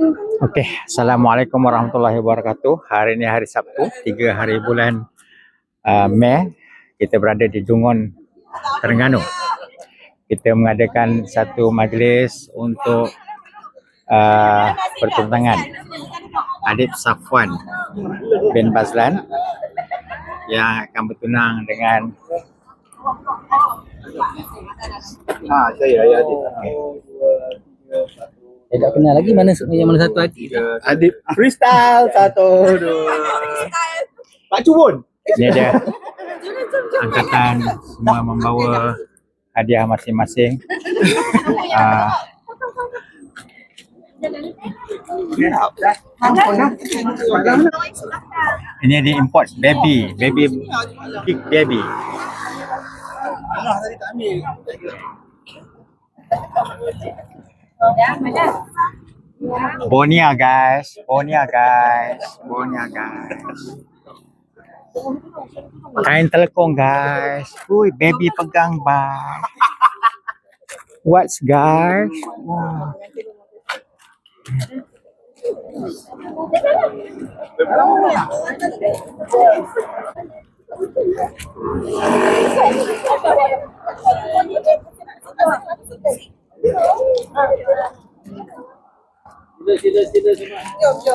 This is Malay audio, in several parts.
Okey, Assalamualaikum warahmatullahi wabarakatuh. Hari ini hari Sabtu, 3 hari bulan uh, Mei. Kita berada di Dungun, Terengganu. Kita mengadakan satu majlis untuk uh, pertunangan Adib Safwan bin Bazlan yang akan bertunang dengan Ha, saya ya Adib. Saya tak kenal lagi mana yang mana satu hati. Adib freestyle satu dua. Pak Cubun. ini dia angkatan semua membawa hadiah masing-masing. Uh, ini di import baby, baby big baby. Alah tadi tak ambil. Bonia guys, Bonia guys, Bonia guys. Kain telekong guys. Ui, baby pegang bag. What's guys? Wow.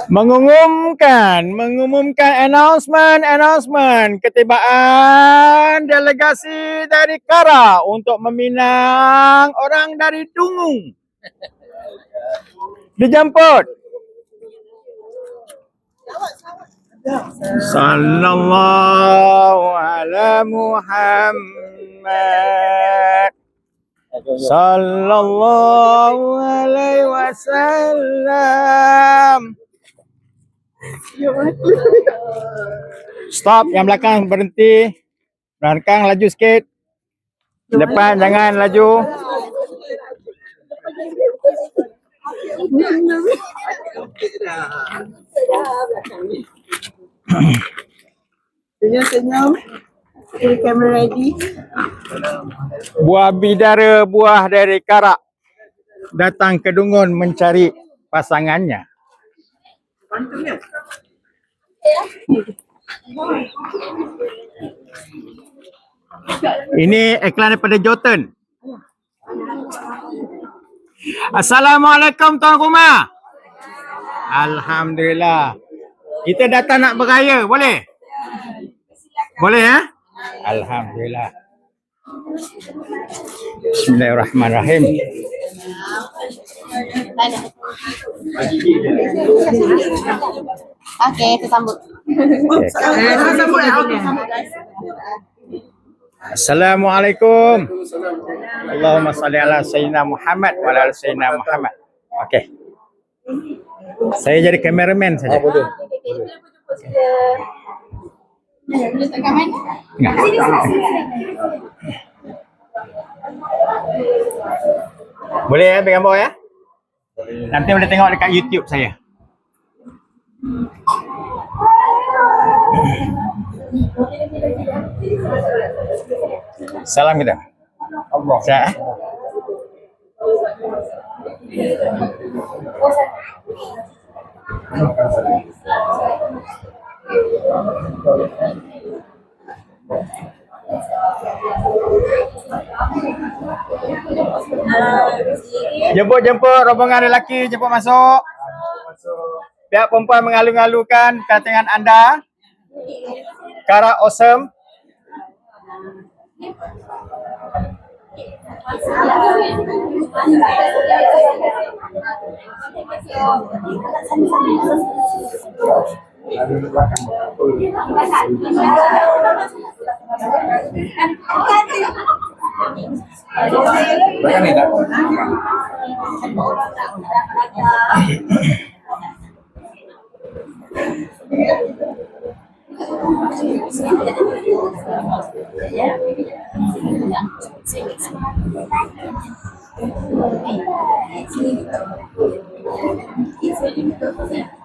Mengumumkan, mengumumkan announcement, announcement ketibaan delegasi dari Kara untuk meminang orang dari Dungung. Dijemput. Sallallahu ala Muhammad. Sallallahu alaihi wasallam. Stop yang belakang berhenti. Belakang laju sikit. Depan jangan laju. Senyum-senyum. Okay, camera ready. Buah bidara buah dari Karak datang ke Dungun mencari pasangannya. Ini iklan daripada Jotun. Assalamualaikum Tuan Rumah. Alhamdulillah. Kita datang nak beraya, boleh? Boleh ya? Alhamdulillah. Bismillahirrahmanirrahim. Okey, kita sambut. Assalamualaikum. Allahumma salli ala Sayyidina Muhammad wa ala Sayyidina Muhammad. Okey. Saya jadi kameraman saja. boleh. Enggak. Boleh ya ambil gambar ya? Nanti boleh tengok dekat YouTube saya. Salam kita. Allah. Siap. eh? Jemput jemput rombongan lelaki jemput masuk. Pihak perempuan mengalu-alukan katangan anda. Kara awesome. Belakang ni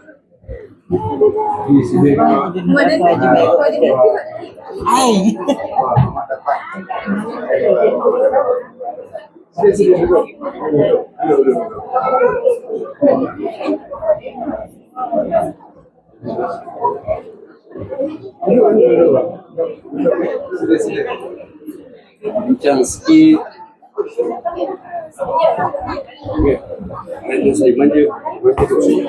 Bincang sikit. Okay. Manja tu saya.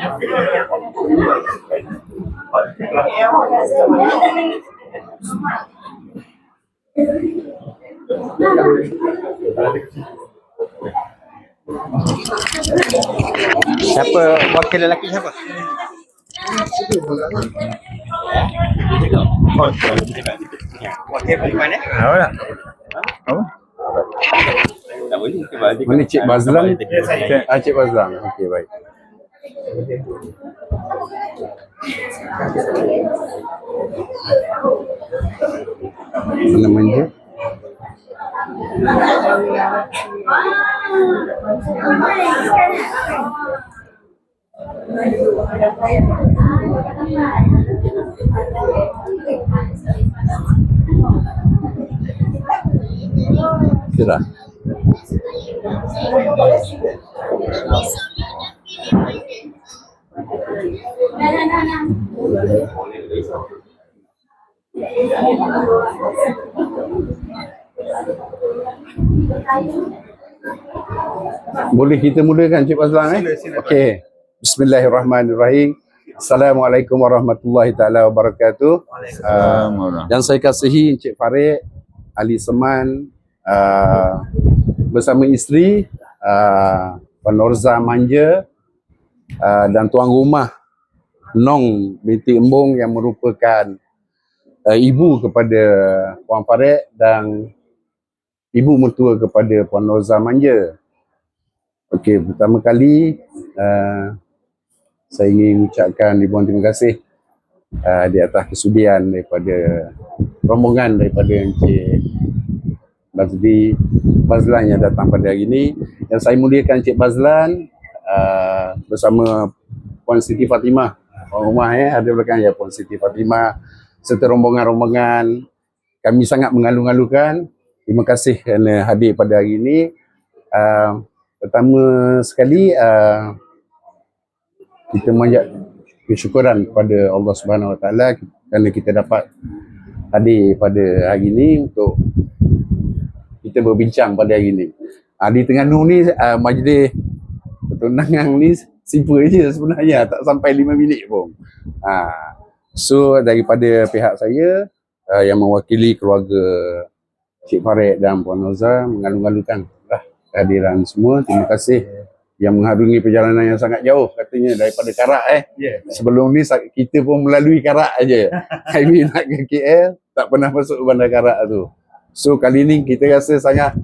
Siapa wakil lelaki siapa? Wakil perempuan eh? Tahu tak? Tahu? Mana Cik Bazlan? Cik, Cik Bazlan. Okey, Boleh kita mulakan Cik Fazlan eh? Okey. Bismillahirrahmanirrahim. Assalamualaikum warahmatullahi taala wabarakatuh. Uh, yang saya kasihi Encik Farid Ali Seman uh, bersama isteri uh, Puan Norza Manja uh, dan tuan rumah Nong binti Embong yang merupakan uh, ibu kepada Puan Farid dan ibu mertua kepada Puan Norza Manja. Okey, pertama kali uh, saya ingin ucapkan ribuan terima kasih uh, di atas kesudian daripada rombongan daripada Encik Bazli Bazlan yang datang pada hari ini dan saya muliakan Encik Bazlan uh, bersama Puan Siti Fatimah. Puan rumah eh ada belakang. Ya Puan Siti Fatimah. Serta rombongan-rombongan. Kami sangat mengalu-alukan. Terima kasih kerana hadir pada hari ini. Uh, pertama sekali uh, kita mengucap kesyukuran kepada Allah Subhanahu Wa Taala kerana kita dapat hadir pada hari ini untuk kita berbincang pada hari ini. Ha, di Terengganu ni uh, majlis pertunangan ni simple je sebenarnya tak sampai 5 minit pun. Ha, so daripada pihak saya uh, yang mewakili keluarga Cik Farid dan Puan Noza mengalu-alukan lah kehadiran semua. Terima kasih yang mengharungi perjalanan yang sangat jauh katanya daripada Karak eh. Ya. Sebelum ni kita pun melalui Karak aja. Highway nak ke KL tak pernah masuk bandar Karak tu. So kali ni kita rasa sangat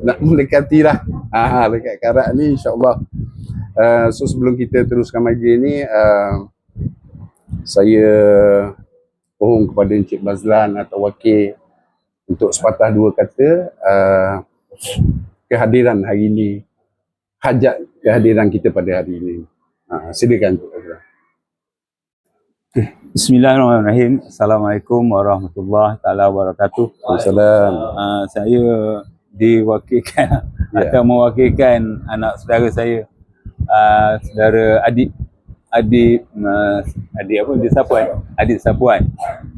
nak mendekati lah. Ah dekat Karak ni insya-Allah. Uh, so sebelum kita teruskan majlis ni uh, saya mohon kepada Encik Bazlan atau wakil untuk sepatah dua kata uh, kehadiran hari ini hajat kehadiran kita pada hari ini. Ha, silakan Encik Bazlan. Bismillahirrahmanirrahim. Assalamualaikum warahmatullahi taala wabarakatuh. Waalaikumsalam. Uh, saya diwakilkan Ya. atau mewakilkan anak saudara saya, uh, saudara adik adik uh, adik apa dia Sapuan, adik Sapuan.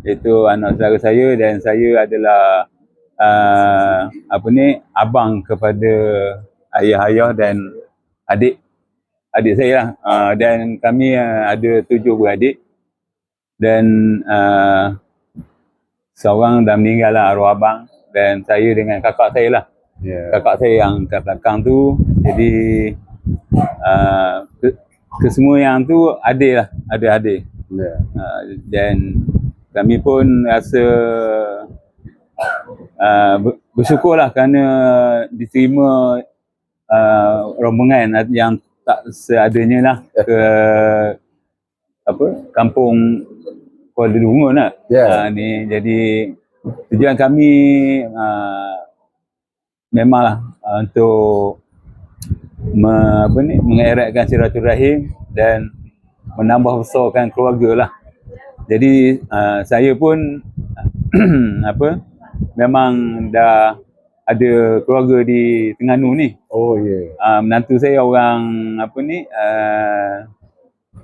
Itu anak saudara saya dan saya adalah uh, apa ni abang kepada ayah-ayah dan adik adik saya lah. Uh, dan kami uh, ada tujuh beradik dan uh, seorang dah meninggal lah arwah abang dan saya dengan kakak saya lah Ya. kakak saya yang kat belakang tu jadi uh, ke, kesemua yang tu adik lah ada adik Ya. uh, dan kami pun rasa uh, ber- bersyukur lah kerana diterima uh, rombongan yang tak seadanya lah ke apa kampung Kuala Lumpur lah Ya. uh, ni jadi tujuan kami uh, memanglah uh, untuk me, apa ni, mengeratkan silaturahim dan menambah besarkan keluarga lah. Jadi uh, saya pun apa memang dah ada keluarga di Terengganu ni. Oh ya. Yeah. Uh, menantu saya orang apa ni uh,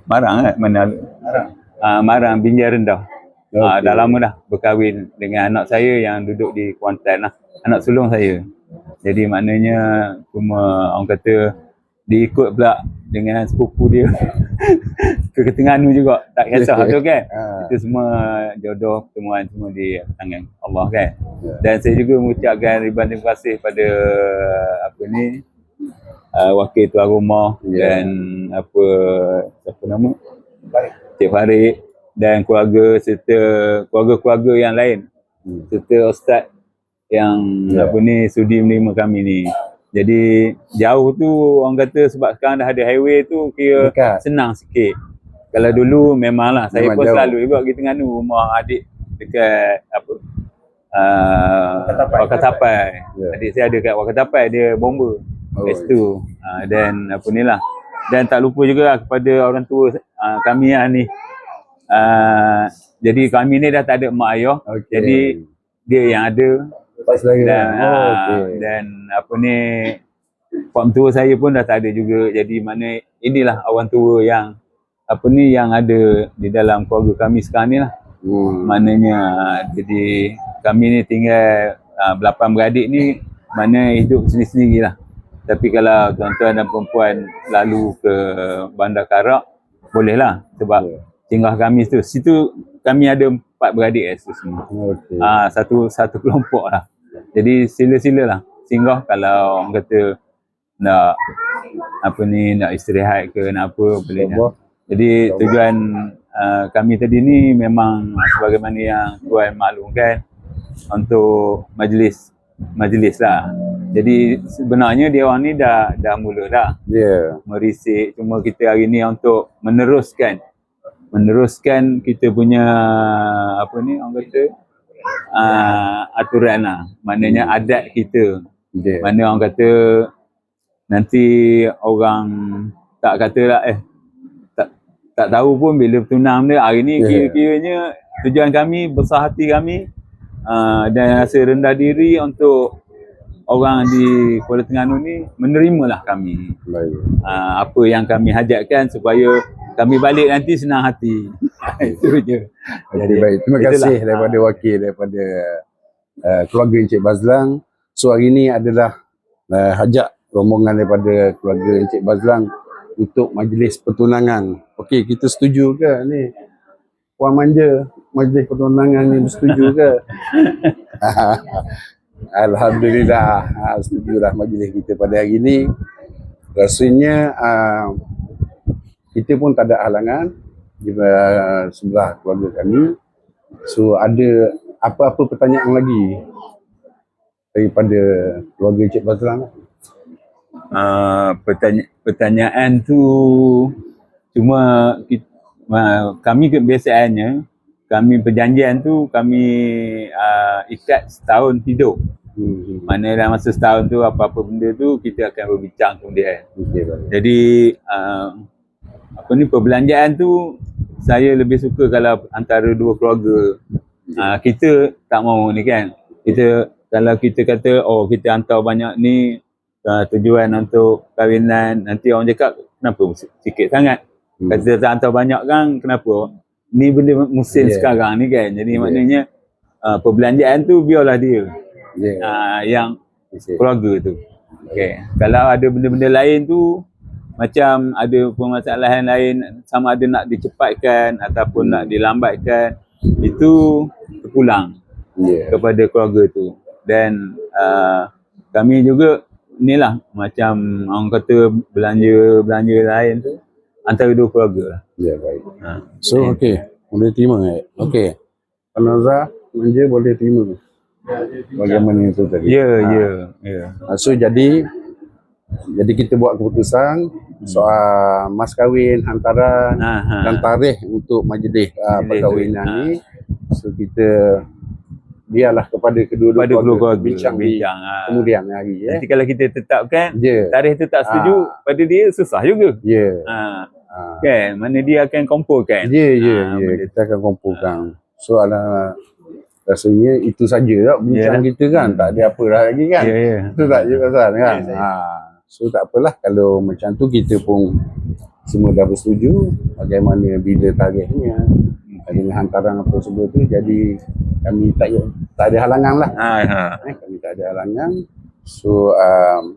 Marang kan mana Marang. Uh, Marang Binjai Rendah. Okay. Uh, dah lama dah berkahwin dengan anak saya yang duduk di Kuantan lah. Anak sulung saya. Jadi maknanya cuma orang kata diikut pula dengan sepupu dia ke Terengganu juga. Tak kisah tu kan. Ah. Itu semua jodoh pertemuan semua di tangan Allah kan. Dan saya juga mengucapkan ribuan terima kasih pada apa ni uh, wakil tuan rumah Ya. dan apa siapa nama Cik Farid dan keluarga serta keluarga-keluarga yang lain Hmm. serta ustaz yang Ya. apa ni sudi menerima kami ni. Jadi jauh tu orang kata sebab sekarang dah ada highway tu kira Dekat. senang sikit. Kalau dulu memanglah saya Memang pun jauh. selalu juga pergi Terengganu rumah adik dekat apa uh, Wakatapai. Ya. Adik saya ada kat Wakatapai dia bomba. Oh, Lepas tu uh, dan apa ni lah. Dan tak lupa juga kepada orang tua uh, kami yang ni. Uh, jadi kami ni dah tak ada mak ayah. Okey. Jadi dia yang ada Pak Selera. dan oh, ah, okey. dan apa ni pak mentua saya pun dah tak ada juga. Jadi mana inilah orang tua yang apa ni yang ada di dalam keluarga kami sekarang ni lah. Hmm. Maknanya ah, jadi kami ni tinggal uh, belapan beradik ni mana hidup sendiri-sendiri lah. Tapi kalau tuan-tuan dan perempuan lalu ke Bandar Karak, boleh lah. Sebab Ya. Singgah kami tu. Situ kami ada empat beradik eh, semua. Okey. Ah satu satu kelompok lah. Jadi sila-sila lah singgah kalau orang kata nak apa ni nak istirahat ke nak apa boleh. Jadi tujuan uh, kami tadi ni memang sebagaimana yang tuan maklumkan untuk majlis majlis lah. Jadi sebenarnya dia orang ni dah dah mula dah Ya. merisik cuma kita hari ni untuk meneruskan meneruskan kita punya apa ni orang kata uh, aturan lah maknanya adat kita Ya. mana orang kata nanti orang tak kata lah eh tak tak tahu pun bila bertunang dia hari ni Ya. kira-kiranya tujuan kami besar hati kami uh, dan rasa rendah diri untuk orang di Kuala Terengganu ni menerimalah kami Baik. uh, apa yang kami hajatkan supaya kami balik nanti senang hati. Itu je. Okey baik. Terima itulah. kasih daripada wakil daripada uh, keluarga Encik Bazlang. So hari ini adalah uh, hajat rombongan daripada keluarga Encik Bazlang untuk majlis pertunangan. Okey, kita setuju ke ni? Puan manja, majlis pertunangan ni bersetuju ke? Alhamdulillah, ha, setujulah majlis kita pada hari ini. Rasanya uh, kita pun tak ada halangan di uh, sebelah keluarga kami. So ada apa-apa pertanyaan lagi daripada keluarga Encik Bazlan? Uh, pertanya- pertanyaan tu cuma kita, uh, kami kebiasaannya kami perjanjian tu kami uh, ikat setahun hidup. Hmm. Mana dalam masa setahun tu apa-apa benda tu kita akan berbincang kemudian. Baik. Jadi uh, apa ni perbelanjaan tu saya lebih suka kalau antara dua keluarga. Uh, kita tak mau ni kan. Kita kalau kita kata oh kita hantar banyak ni uh, tujuan untuk kahwinan nanti orang cakap kenapa sikit sangat. Hmm. Kata tak hantar banyak kan kenapa? Ni benda musim Yeah. sekarang ni kan. Jadi Yeah. maknanya uh, perbelanjaan tu biarlah dia Ya. uh, yang Yeah. keluarga tu. Okay. Kalau ada benda-benda lain tu macam ada permasalahan lain sama ada nak dicepatkan ataupun nak dilambatkan itu terpulang Ya. kepada keluarga tu. Dan uh, kami juga inilah macam orang kata belanja-belanja lain tu antara dua keluarga lah. Ya baik. Ha. So okey, boleh terima eh? Okey. Anazah manja boleh terima. Bagaimana itu tadi? Ya, Ha. ya, ya. Ah, So jadi jadi kita buat keputusan soal mas kahwin hantaran Ha, ha. dan tarikh untuk majlis uh, Majlis perkahwinan ha. ni. So kita biarlah kepada kedua-dua pada keluarga bincang di bincang. Ha. kemudian hari ya. Nanti kalau kita tetapkan Ya. tarikh tu tak setuju Ah. pada dia susah juga. Ya. Ha. Ah. Kan? Mana dia akan kumpulkan. Ya, ya, Ah, ya. benda Kita akan kumpulkan. Soalan rasanya itu saja tak bincang Yalah. kita kan. Tak ada apa dah lagi kan. Ya, ya. Itu tak je pasal kan. Ha. So tak apalah kalau macam tu kita pun semua dah bersetuju bagaimana bila tarikhnya dengan hantaran apa semua tu jadi kami tak tak ada halangan lah. Ha, ha. Eh, kami tak ada halangan. So um,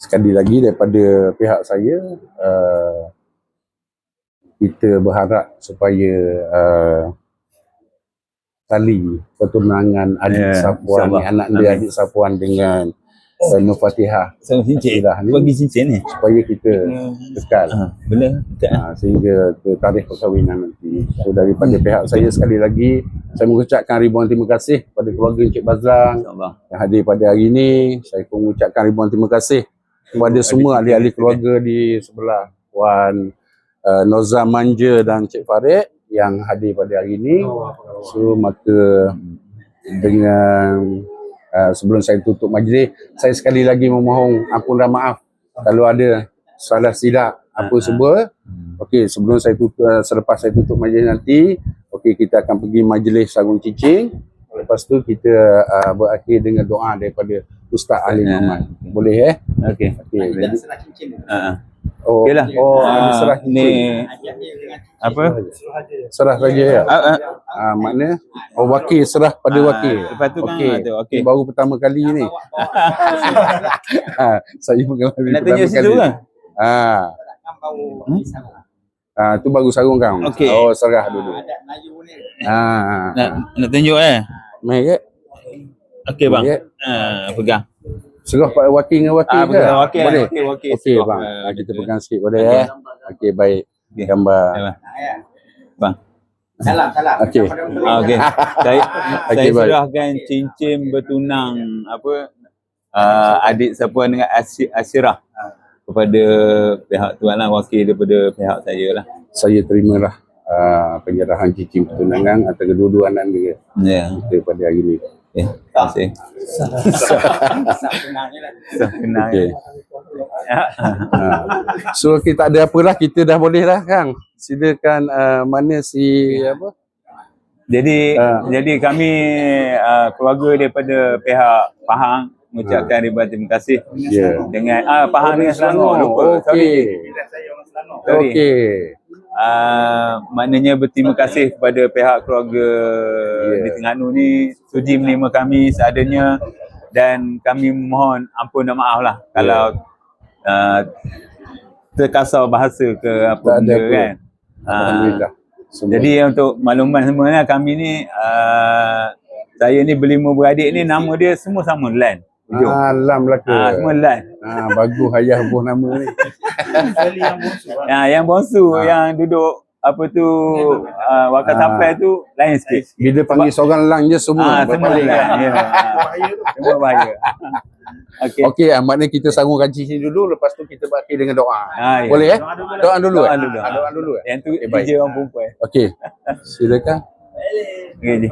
sekali lagi daripada pihak saya uh, kita berharap supaya uh, tali pertunangan adik Ya, Sapuan anak dia adik Sapuan dengan uh, Fatihah Sama cincin. Ni Bagi cincin ni. supaya kita kekal Ha, benar. Dekat. uh, sehingga ke tarikh perkahwinan nanti. So daripada pihak saya sekali lagi saya mengucapkan ribuan terima kasih kepada keluarga Encik Bazlang InsyaAllah. yang hadir pada hari ini. Saya pun mengucapkan ribuan terima kasih kepada semua ahli-ahli keluarga di sebelah Puan uh, Noza Manja dan Cik Farid yang hadir pada hari ini. So maka dengan uh, sebelum saya tutup majlis, saya sekali lagi memohon ampun dan maaf kalau ada salah silap apa semua. Okey, sebelum saya tutup uh, selepas saya tutup majlis nanti, okey kita akan pergi majlis sarung cicing. Lepas tu kita uh, berakhir dengan doa daripada Ustaz Ali Ya. Muhammad. Boleh eh? Okey. Okey. Jadi, Ha, ha. Oh, Okeylah. oh, Ah, ada serah ni apa? Serah saja ya. Ah, ah. Ah, makna oh wakil serah pada Ah, wakil. lepas tu kan, Okey. ah, tu, okey. Baru pertama kali ni. ha, saya mengalami Nak pertama tunjuk situ kali. kan? Ah, Hmm? ah tu baru sarung kau. Okey. Oh, serah dulu. Ah, Nak nak tunjuk eh? Mai ke? Okey bang. Ha, pegang. Serah pada wakil dengan wakil Ah, ke? wakil. Boleh. Wakil, wakil. Okey bang. Ah, Ah, kita betul. pegang sikit boleh ya. Okey baik. Okey. Gambar. Ya, bang. Bang. Salam, salam. Okey. Ah, Okey. saya saya Okey, baik. serahkan cincin bertunang apa uh, adik Sapuan dengan Asy- Asyirah kepada pihak tuan lah wakil daripada pihak saya lah. Saya terimalah uh, penyerahan cincin pertunangan atas kedua-dua anak dia Ya. kita pada hari ini. Okay. Terima kasih. Sah kenal. Okey. Ya. Ha. So kita ada apalah kita dah boleh dah Kang. Silakan uh, mana si apa? Jadi Ah. jadi kami uh, keluarga daripada pihak Pahang mengucapkan ribuan terima kasih Ya. dengan ah Pahang dengan Selangor lupa. Sorry. Okey. Sorry. Okey. Uh, maknanya berterima kasih kepada pihak keluarga Ya. di Terengganu ni sudi menerima kami seadanya dan kami mohon ampun dan maaf lah kalau uh, terkasar bahasa ke apa Tak benda apa. kan. Ah, Alhamdulillah. Jadi untuk makluman semua ni kami ni uh, saya ni berlima beradik ni nama dia semua sama Lan. Hujung. Alam belaka. Ah, semua Lan. Ah, bagus ayah buah nama ni. Ya, yang bongsu Ah. yang duduk apa tu uh, wakil Ah. sampai tu lain sikit. Bila panggil seorang lang je semua. Ah, semua Lan. kan. Ya. Semua bahaya. Okey. Okey, ah, maknanya kita sanggup kaji sini dulu lepas tu kita berakhir dengan doa. Ah, ya. Boleh eh? Doa dulu. Doa eh? dulu. Ah, Doa dulu. eh? Yang tu baik. DJ orang perempuan. Okey. Silakan. Okey.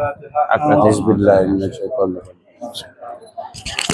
Aku Bismillahirrahmanirrahim.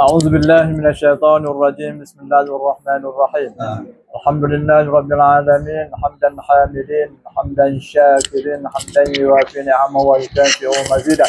أعوذ بالله من الشيطان الرجيم بسم الله الرحمن الرحيم الحمد لله رب العالمين حمدا حامدين حمدا شاكرين حمدا يوافي نعمه ويكافئ مزيدا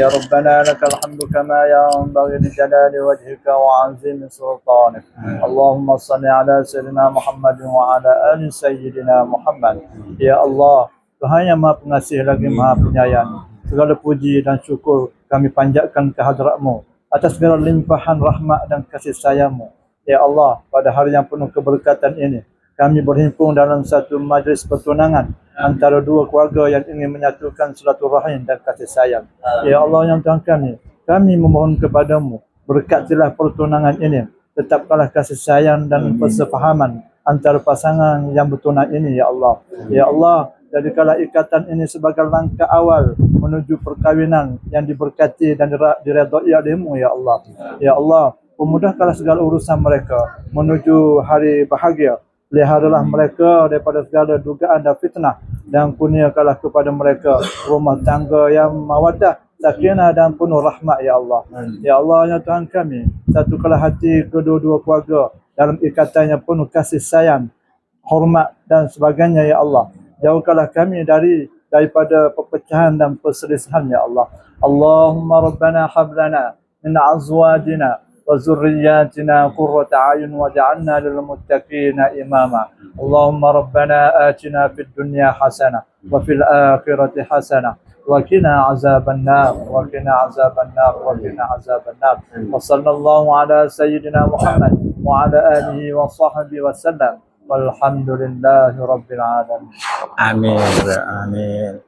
يا ربنا لك الحمد كما ينبغي لجلال وجهك وعظيم سلطانك اللهم صل على سيدنا محمد وعلى ال سيدنا محمد يا الله Tuhan yang maha pengasih lagi maha penyayang segala puji dan syukur kami panjatkan ke hadratmu atas segala limpahan rahmat dan kasih sayangmu. Ya Allah, pada hari yang penuh keberkatan ini, kami berhimpun dalam satu majlis pertunangan antara dua keluarga yang ingin menyatukan silaturahim dan kasih sayang. Ya Allah yang Tuhan kami, kami memohon kepadamu, berkatilah pertunangan ini, tetapkanlah kasih sayang dan persefahaman antara pasangan yang bertunang ini, Ya Allah. Ya Allah, Jadikanlah ikatan ini sebagai langkah awal menuju perkahwinan yang diberkati dan diredai olehmu ya Allah. Ya Allah, pemudahkanlah segala urusan mereka menuju hari bahagia. Peliharalah mereka daripada segala dugaan dan fitnah dan kurniakanlah kepada mereka rumah tangga yang mawaddah, sakinah dan penuh rahmat ya Allah. Ya Allah ya Tuhan kami, satukanlah hati kedua-dua keluarga dalam ikatan yang penuh kasih sayang, hormat dan sebagainya ya Allah Jauhkanlah kami dari daripada perpecahan dan perselisihan ya Allah. Allahumma rabbana hablana min azwajina wa zurriyyatina qurrata a'yun waj'alna lil muttaqina imama. Allahumma rabbana atina fid dunya hasanah wa fil akhirati hasanah وقنا عذاب النار وقنا عذاب النار وقنا عذاب النار وصلى الله على سيدنا محمد وعلى آله وصحبه وسلم Alhamdulillahirrahmanirrahim Amin. Amin.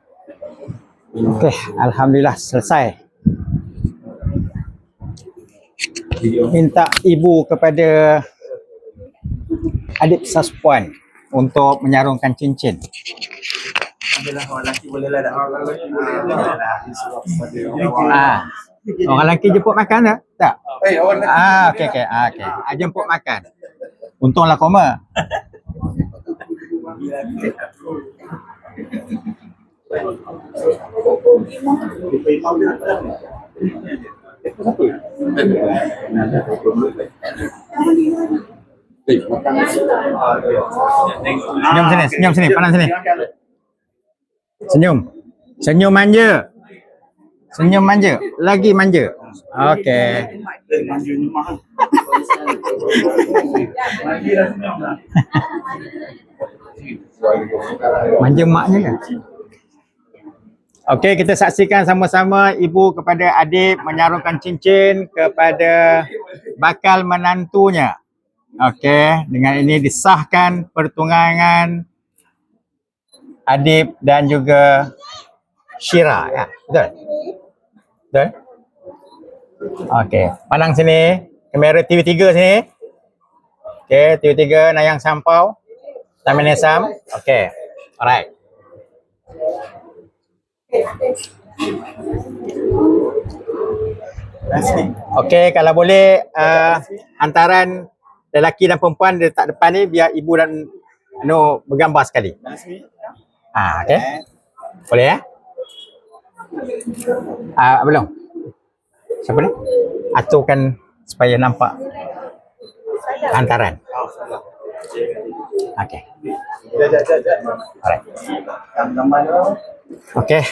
Okey, Alhamdulillah selesai. Minta ibu kepada Adik Saspuan Untuk menyarungkan cincin. Ah, Orang lelaki jemput makan tak? Tak? Ah, okey, okey, okey Jemput makan. Untunglah koma. Senyum sini, senyum sini, pandang sini. Senyum. Senyum manja. Senyum manja. Lagi manja. Okey. Manja maknya kan? Okey, kita saksikan sama-sama ibu kepada adik menyarungkan cincin kepada bakal menantunya. Okey, dengan ini disahkan pertunangan Adib dan juga Syira ya. Betul? Betul? Okey, pandang sini. Kamera TV3 sini. Okey, TV3 Nayang Sampau. Taman Esam. Okey. Alright. Okey, kalau boleh uh, hantaran lelaki dan perempuan di letak depan ni biar ibu dan anu bergambar sekali. Ah, okey. Boleh ya? Ah, belum. Siapa ni? Aturkan supaya nampak hantaran. Okey. Alright. Okey.